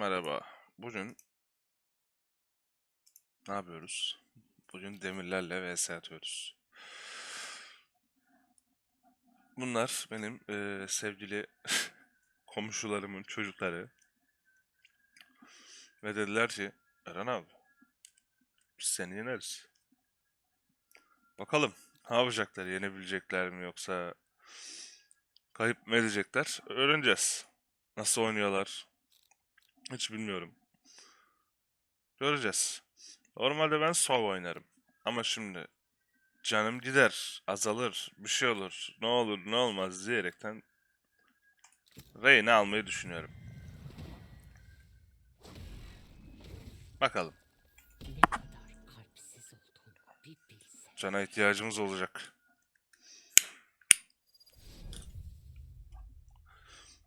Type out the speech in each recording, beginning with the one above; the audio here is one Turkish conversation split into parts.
merhaba. Bugün ne yapıyoruz? Bugün demirlerle vs atıyoruz. Bunlar benim eee, sevgili komşularımın çocukları. Ve dediler ki Eren abi biz seni yeneriz. Bakalım ne yapacaklar? Yenebilecekler mi yoksa kayıp mı edecekler? Öğreneceğiz. Nasıl oynuyorlar? Hiç bilmiyorum. Göreceğiz. Normalde ben sol oynarım. Ama şimdi canım gider, azalır, bir şey olur, ne olur ne olmaz diyerekten Reyna almayı düşünüyorum. Bakalım. Cana ihtiyacımız olacak.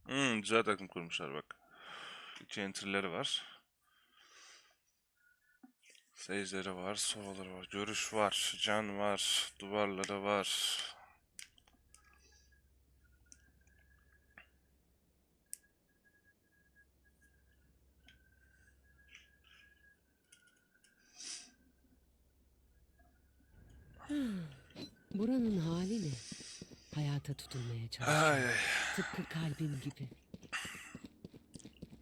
Hmm, güzel takım kurmuşlar bak. Entry'leri var. Sage'leri var, sovaları var, görüş var, can var, duvarları var. Buranın hali ne? Hayata tutunmaya Ay, çalışıyor. ay. Tıpkı kalbim gibi.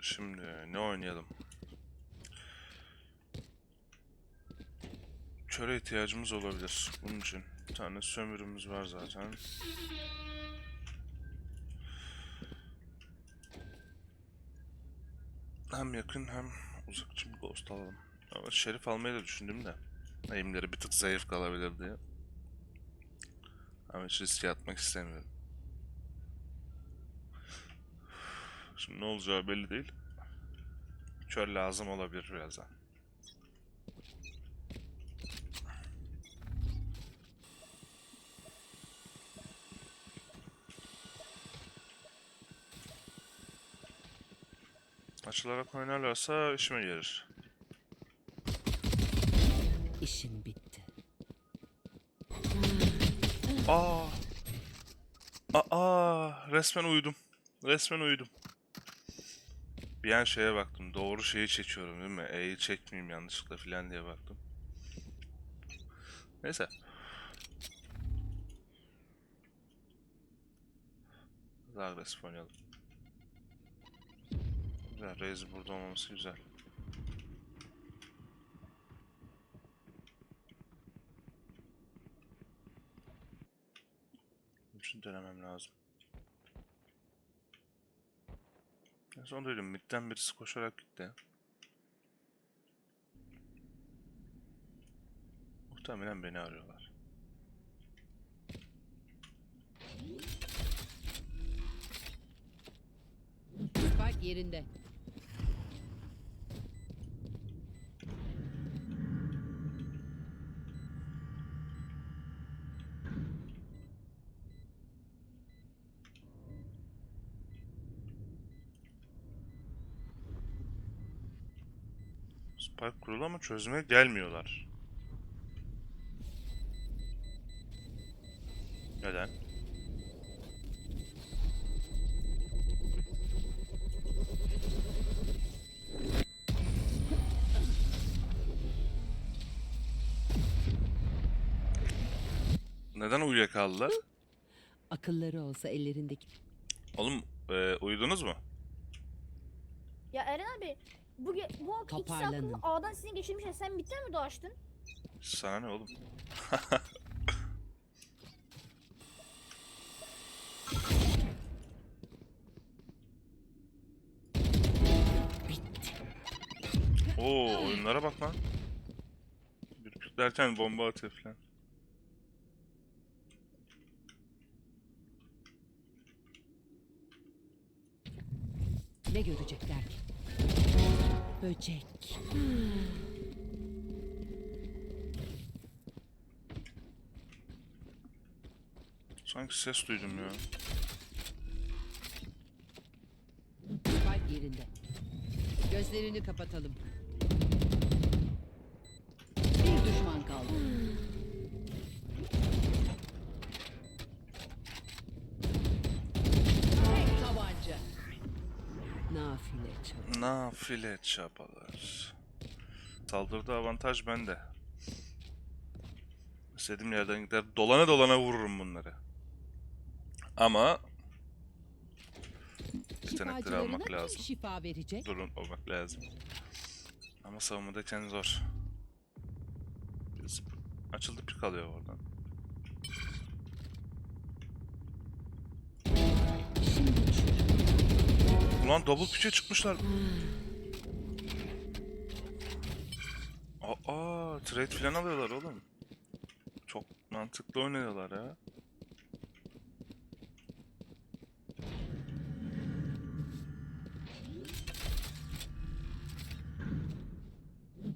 Şimdi ne oynayalım? Köre ihtiyacımız olabilir bunun için. Bir tane sömürümüz var zaten. Hem yakın hem uzak için ghost alalım. Ama şerif almayı da düşündüm de. Eğimleri bir tık zayıf kalabilir diye. Ama hiç riske atmak istemiyorum. Şimdi ne olacağı belli değil. Kör lazım olabilir birazdan. Açılarak oynarlarsa işime gelir. İşin bitti. Aa! Aa! Resmen uyudum. Resmen uyudum. Bir an şeye baktım. Doğru şeyi çekiyorum değil mi? E'yi çekmeyeyim yanlışlıkla filan diye baktım. Neyse. Daha agresif oynayalım. Güzel. Reis burada olmaması güzel. Şunu denemem lazım. En son duydum. Mid'den birisi koşarak gitti. Muhtemelen beni arıyorlar. Spike yerinde. Spike kurulu ama çözmeye gelmiyorlar. Neden? Neden uyuyakaldılar? Akılları olsa ellerindeki Oğlum e, uyudunuz mu? Ya Eren abi bu ge- bu ak- ikisi Toparlanın. akıllı A'dan seni geçirmişler. Sen bitten mi doğaçtın? Sana ne oğlum? Oo oyunlara bak lan. Derken bomba atıyor falan. Ne görecekler ki? Böcek. Sanki ses duydum ya. Spike yerinde. Gözlerini kapatalım. Bir düşman kaldı. Tek tabanca. Nafile çal. Nafile çapalar. Saldırıda avantaj bende. İstediğim yerden gider dolana dolana vururum bunları. Ama yetenekleri almak lazım. şifa verecek? Durun olmak lazım. Ama savunmadayken zor. Açıldı pik alıyor oradan. Ulan double pitch'e çıkmışlar. Trade falan alıyorlar oğlum. Çok mantıklı oynuyorlar ya.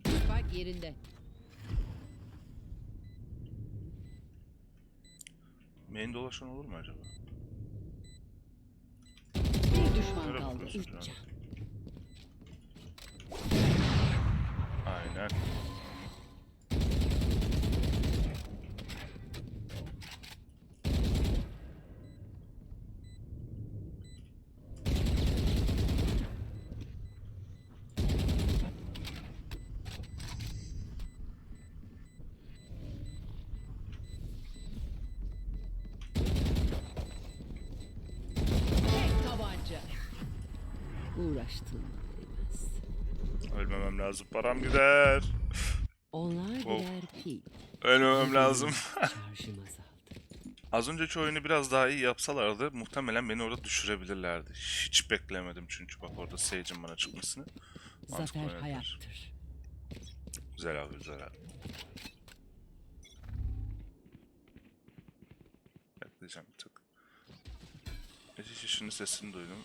Spike yerinde. Main dolaşan olur mu acaba? Bir düşman Öyle kaldı. Üç can. Aynen. Tek tabanca. Değmez. Ölmemem lazım. Param gider. Onlar Of. birer pil. Ölmemem lazım. Şarjım azaldı. Az önceki oyunu biraz daha iyi yapsalardı muhtemelen beni orada düşürebilirlerdi. Hiç beklemedim çünkü bak orada Sage'in bana çıkmasını. Zafer hayattır. Güzel abi güzel abi. Bekleyeceğim bir tık. Geçiş işinin sesini duydum.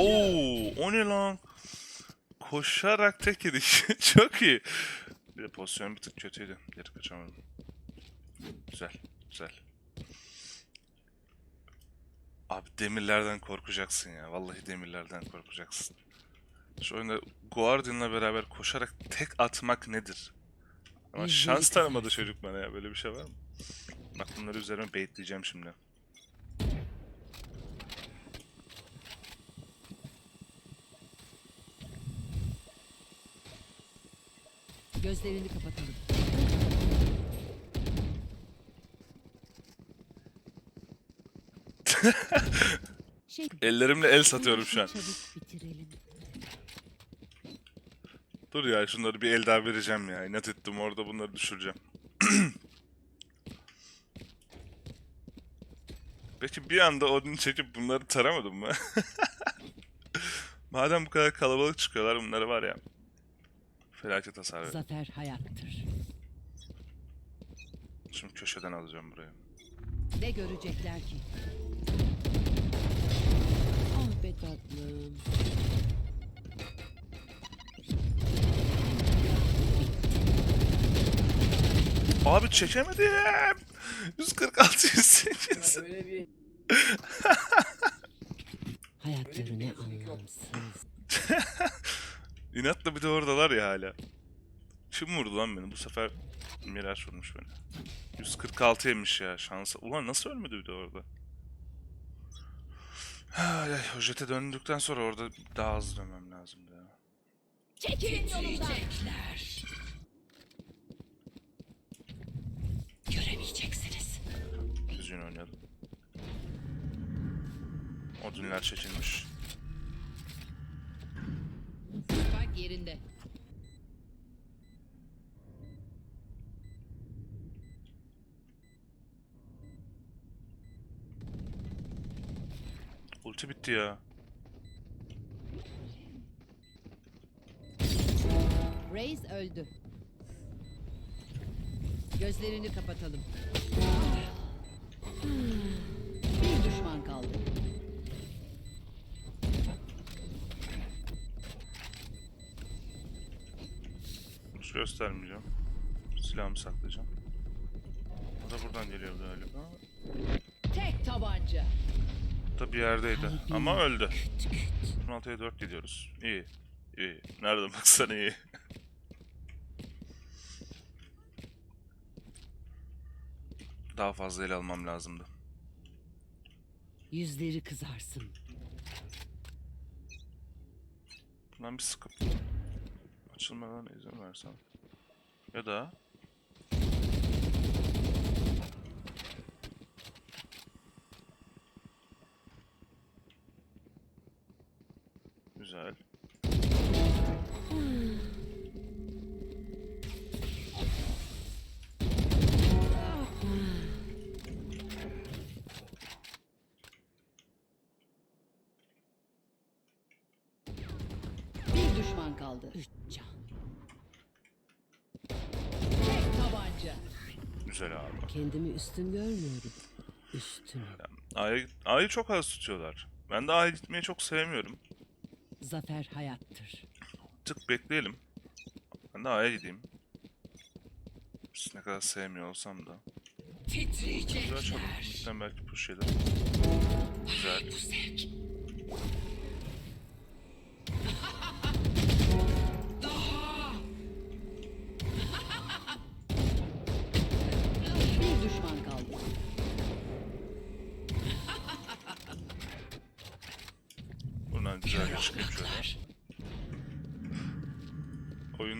Oo, o ne lan? Koşarak tek yedik. Çok iyi. Bir de pozisyon bir tık kötüydü. Geri kaçamadım. Güzel, güzel. Abi demirlerden korkacaksın ya. Vallahi demirlerden korkacaksın. Şu oyunda Guardian'la beraber koşarak tek atmak nedir? Ama şans tanımadı çocuk bana ya. Böyle bir şey var mı? Bak bunları üzerime baitleyeceğim şimdi. Gözlerini kapatalım. şey, Ellerimle el satıyorum şu an. Dur ya şunları bir el daha vereceğim ya. İnat ettim orada bunları düşüreceğim. Peki bir anda odun çekip bunları taramadın mı? Madem bu kadar kalabalık çıkıyorlar bunları var ya. Felaket hasar ver. Zafer hayattır. Şimdi köşeden alacağım burayı. Ne görecekler ki? Ah be tatlım. Abi çekemedim. 146 108. Öyle bir Hayatları ne anlamsız. İnatla bir de oradalar ya hala. Kim vurdu lan beni? Bu sefer Miraç vurmuş beni. 146 yemiş ya şansa. Ulan nasıl ölmedi bir de orada? Ay ay o jete döndükten sonra orada daha hızlı dönmem lazımdı ya. Çekilin yolumdan. Göremeyeceksiniz. Düzgün oynadım. Odunlar çekilmiş. Spike yerinde. Ya. Reis öldü. Gözlerini kapatalım. Bir düşman kaldı. Hiç göstermeyeceğim. Silahımı saklayacağım. O da buradan geliyor galiba. Tek tabanca tarafta bir yerdeydi. Ama öldü. 16'ya 4 gidiyoruz. İyi. İyi. Nereden baksan iyi. Daha fazla ele almam lazımdı. Yüzleri kızarsın. Bundan bir sıkıp açılmadan izin versen. Ya da Güzel. Bir düşman kaldı. Üç can. Tek tabanca. Güzel abi. Kendimi üstün görmüyorum. Üstün. A'yı, A'yı çok az tutuyorlar. Ben de A'ya gitmeyi çok sevmiyorum. Zafer hayattır. Tık bekleyelim. Ben de A'ya gideyim. Biz ne kadar sevmiyor olsam da. Güzel çalım. Midden belki push gelir. Güzel.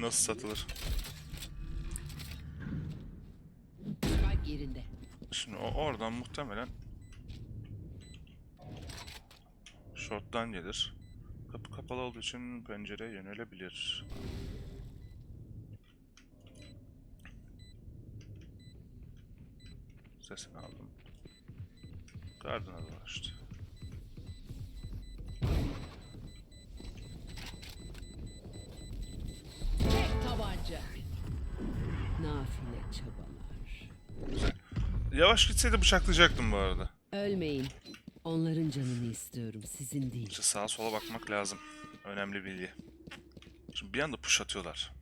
Oyun nasıl satılır? Yerinde. Şimdi o oradan muhtemelen short'tan gelir. Kapı kapalı olduğu için pencereye yönelebilir. Sesini aldım. Garden'a dolaştı. Nafile çabalar. Yavaş gitseydi bıçaklayacaktım bu arada. Ölmeyin. Onların canını istiyorum, sizin değil. İşte sağa sola bakmak lazım. Önemli bilgi. Şimdi bir anda push atıyorlar.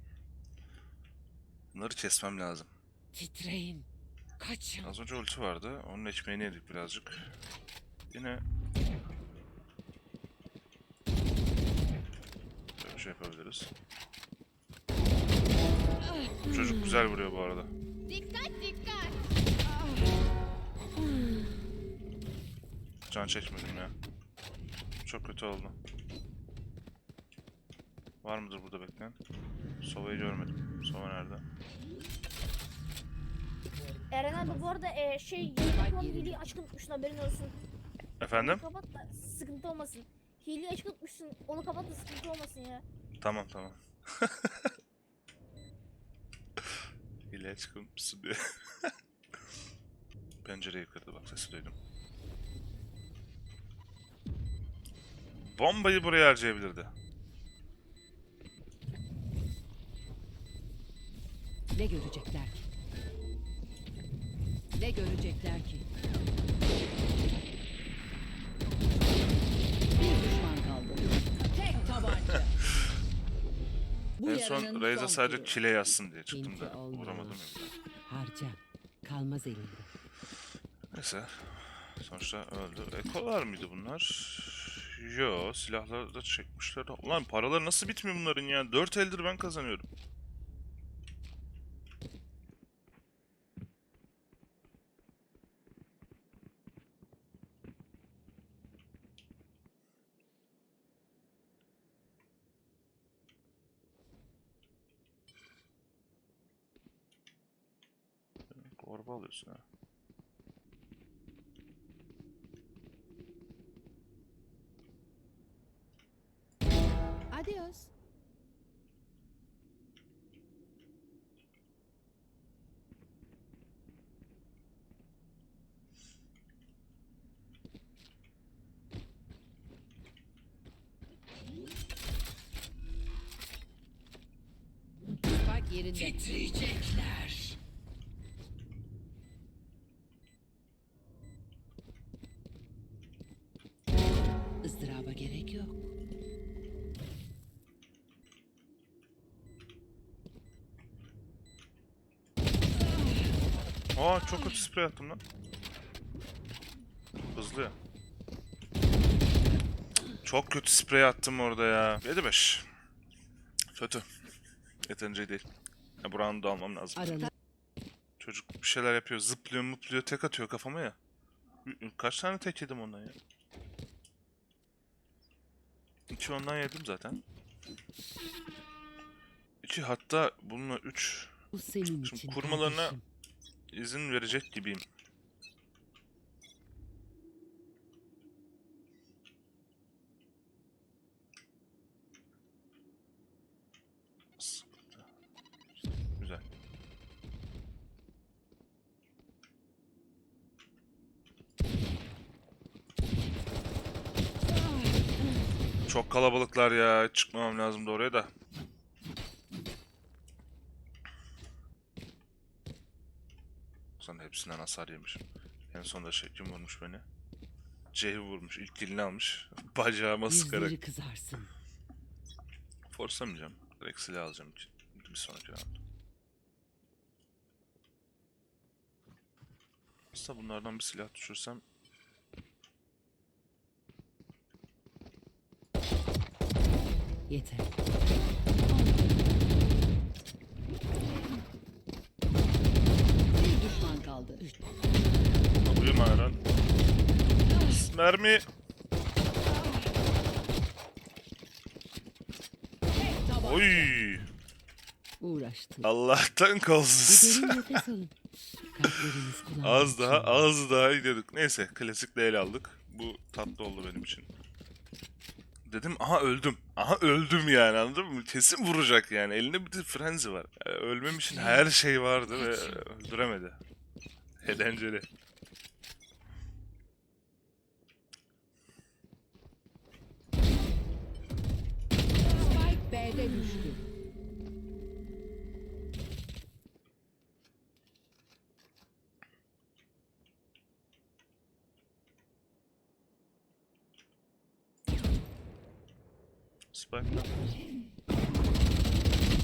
Bunları kesmem lazım. Titreyin. Kaçın. Az önce ulti vardı. Onun ekmeğini yedik birazcık. Yine böyle bir şey yapabiliriz. Bu Çocuk güzel vuruyor bu arada. Dikkat dikkat. Can çekmedim ya. Çok kötü oldu. Var mıdır burada bekleyen? Sova'yı görmedim. Sova nerede? Eren abi bu arada e, şey Unicorn hileyi açık unutmuşsun haberin olsun. Efendim? Onu kapat da sıkıntı olmasın. Hileyi açık unutmuşsun onu kapat da sıkıntı olmasın ya. Tamam tamam. Çıkmışsın diye. Pencereyi kırdı bak sesi duydum. Bombayı buraya harcayabilirdi. Ne görecekler ki? Ne görecekler ki? Bu en son son sadece kile yazsın diye çıktım da daha. Harca. Kalmaz elinde. Neyse. Sonuçta öldü. Ekolar mıydı bunlar? Yo, silahları da çekmişler. Ulan paraları nasıl bitmiyor bunların ya? 4 eldir ben kazanıyorum. Korba alıyorsun ha. Adios. Titriyecekler. Aa çok kötü sprey attım lan. Hızlı ya. Çok kötü sprey attım orada ya. 7-5. Kötü. Yeterince değil. Ya bu round'u almam lazım. Aralı Çocuk bir şeyler yapıyor. Zıplıyor mutluyor. Tek atıyor kafama ya. Kaç tane tek yedim ondan ya? İki ondan yedim zaten. İki hatta bununla üç Bu senin Şimdi için kurmalarına-. İzin verecek gibiyim. Güzel. Çok kalabalıklar ya. Çıkmamam lazımdı oraya da. Sonra hepsinden hasar yemişim. En sonunda şey kim vurmuş beni? Ceyhun vurmuş. İlk dilini almış. Bacağıma sıkarak. Yüzleri kızarsın. Forsamayacağım. Direkt silah alacağım. Bir sonraki round. Aslında bunlardan bir silah düşürsem Yeter. Bir düşman kaldı. Üç. Uyuma Eren. Mermi. Oy. Uğraştın. Allah'tan kolsuz. derin nefes alın. Kalpleriniz kulağınız az daha az daha gidiyorduk. Neyse klasikle ele aldık. Bu tatlı oldu benim için. Dedim aha öldüm. Aha öldüm yani anladın mı? Kesin vuracak yani. Elinde bir de frenzi var. Yani ölmem için her şey vardı ve öldüremedi. Eğlenceli. Spike B'de düştü.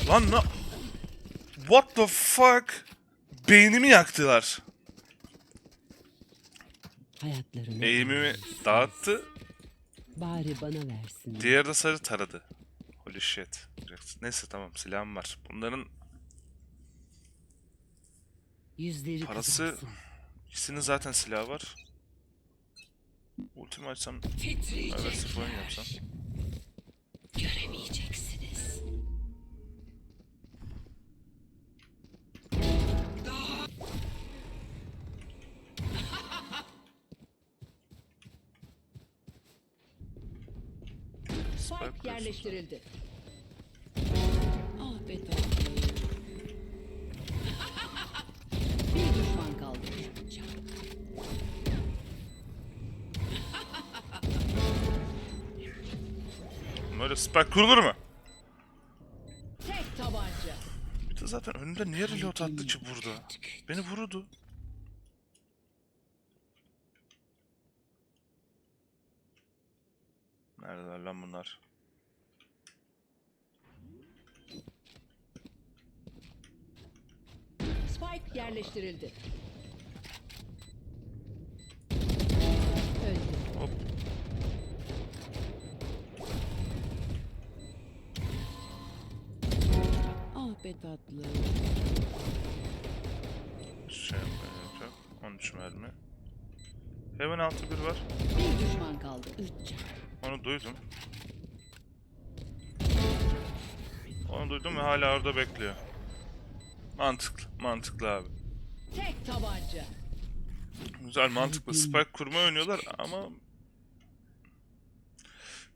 Lan ne? What the fuck? Beynimi yaktılar. Hayatlarını Eğimimi dağıttı. Bari bana versin. Diğer de sarı taradı. Holy shit. Neyse tamam silahım var. Bunların Yüzleri Parası- kızarsın. ikisinin zaten silahı var. Ultimi açsam, agresif oyun yapsam. Göremeyeceksiniz. Spike yerleştirildi. Ah be. Bir düşman kaldı. Böyle spike kurulur mu? Tek tabanca. Bir de zaten önümde niye reload attı ki burada? Beni vurdu. Bunlar? Spike yerleştirildi. Öldü. Hop. Ah be tatlım. Şey yapmaya yok. 13 mermi. Heaven altı bir var. Bir düşman kaldı. Üç can. Onu duydum. Onu duydum ve hala orada bekliyor. Mantıklı, mantıklı abi. Tek tabanca. Güzel, mantıklı. Spike kurma oynuyorlar ama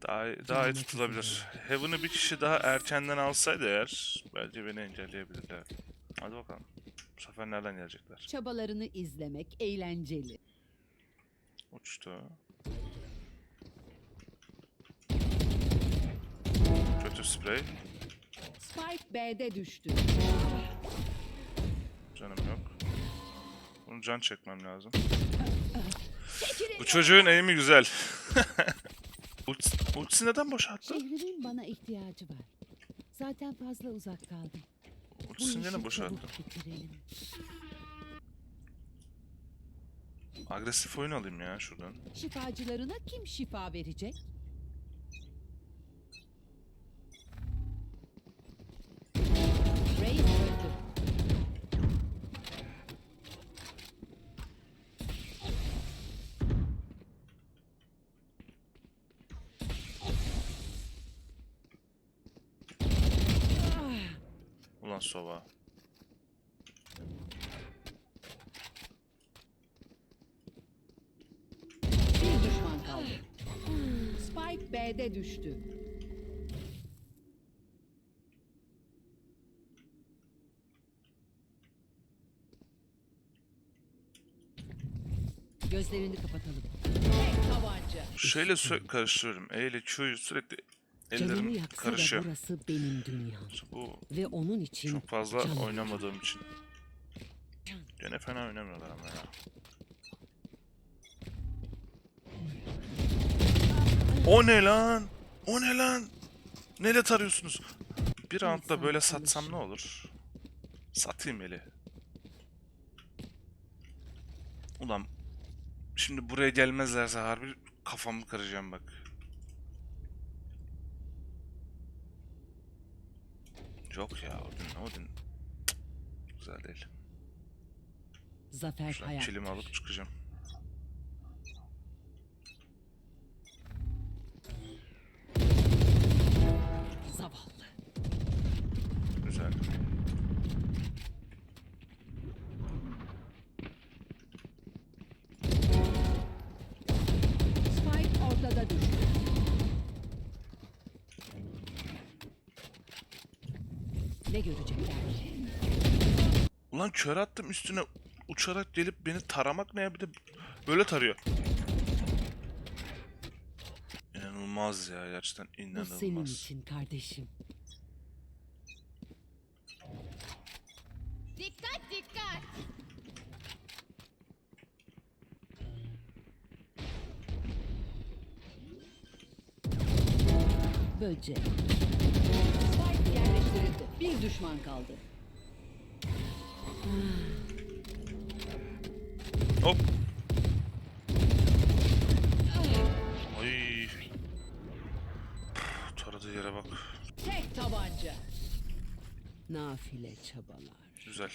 daha daha iyi tutulabilir. Heaven'ı bir kişi daha erkenden alsaydı eğer bence beni engelleyebilirler. Hadi bakalım. Bu sefer nereden gelecekler? Çabalarını izlemek eğlenceli. Uçtu. Kötü sprey. Spike B'de düştü. Canım yok. Bunu can çekmem lazım. Bu çocuğun eğimi güzel. Ultisi, ultisi neden boşalttı? Şehrimin bana ihtiyacı var. Zaten fazla uzak kaldım. Ultisini gene boşalttı. Agresif oyun alayım ya şuradan. Şifacılarına kim şifa verecek? Sova. Bir düşman kaldı. Spike B'de düştü. Gözlerini kapatalım. Tek tabanca. Şeyle sürekli karıştırıyorum. E ile Q'yu sürekli Canımı ellerim yaksa da karışıyor. burası benim dünyam. Bu Ve onun için çok fazla canım oynamadığım için. Gene fena oynamıyorlar ama ya. O ne lan? O ne lan? Neyle tarıyorsunuz? Bir roundda böyle satsam ne olur? Satayım eli. Ulan şimdi buraya gelmezlerse harbi kafamı kıracağım bak. Yok ya Odin, Odin. Cık, Güzel değil. Zafer Şuradan hayat. kilimi alıp çıkacağım. Zavallı. Güzel. Spike ortada düştü. Ne görecekler? Ulan kör attım üstüne uçarak gelip beni taramak ne ya bir de böyle tarıyor. İnanılmaz ya gerçekten Bu senin inanılmaz. için kardeşim. Dikkat dikkat. Böcek. Bir düşman kaldı. Hop. Ay. Taradığı yere bak. Tek tabanca. Nafile çabalar. Güzel.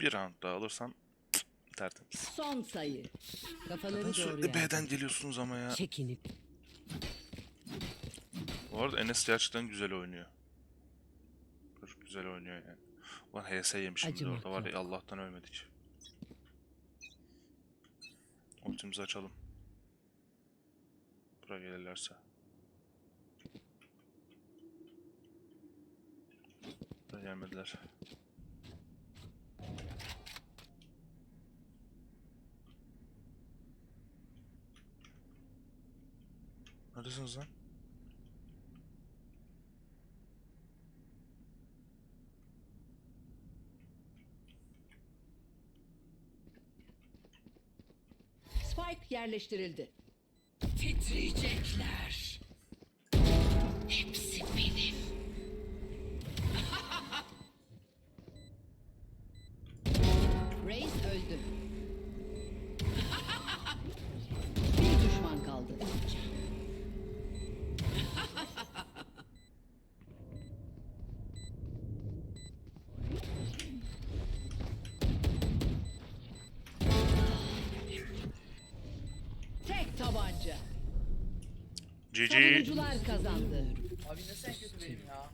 Bir round daha alırsam cık, tertemiz. Son sayı. Kafaları Neden doğru sürekli. B'den geliyorsunuz ama ya. Çekinip. Bu arada Enes gerçekten güzel oynuyor. Güzel oynuyor yani. Ulan HS yemişim de orada var ya. Allah'tan ölmedik. Ultimizi açalım. Buraya gelirlerse. Buraya gelmediler. Neredesiniz lan? Yerleştirildi. Titriyecekler. GG. Savunucular kazandı. Abi nasıl en kötü benim ya?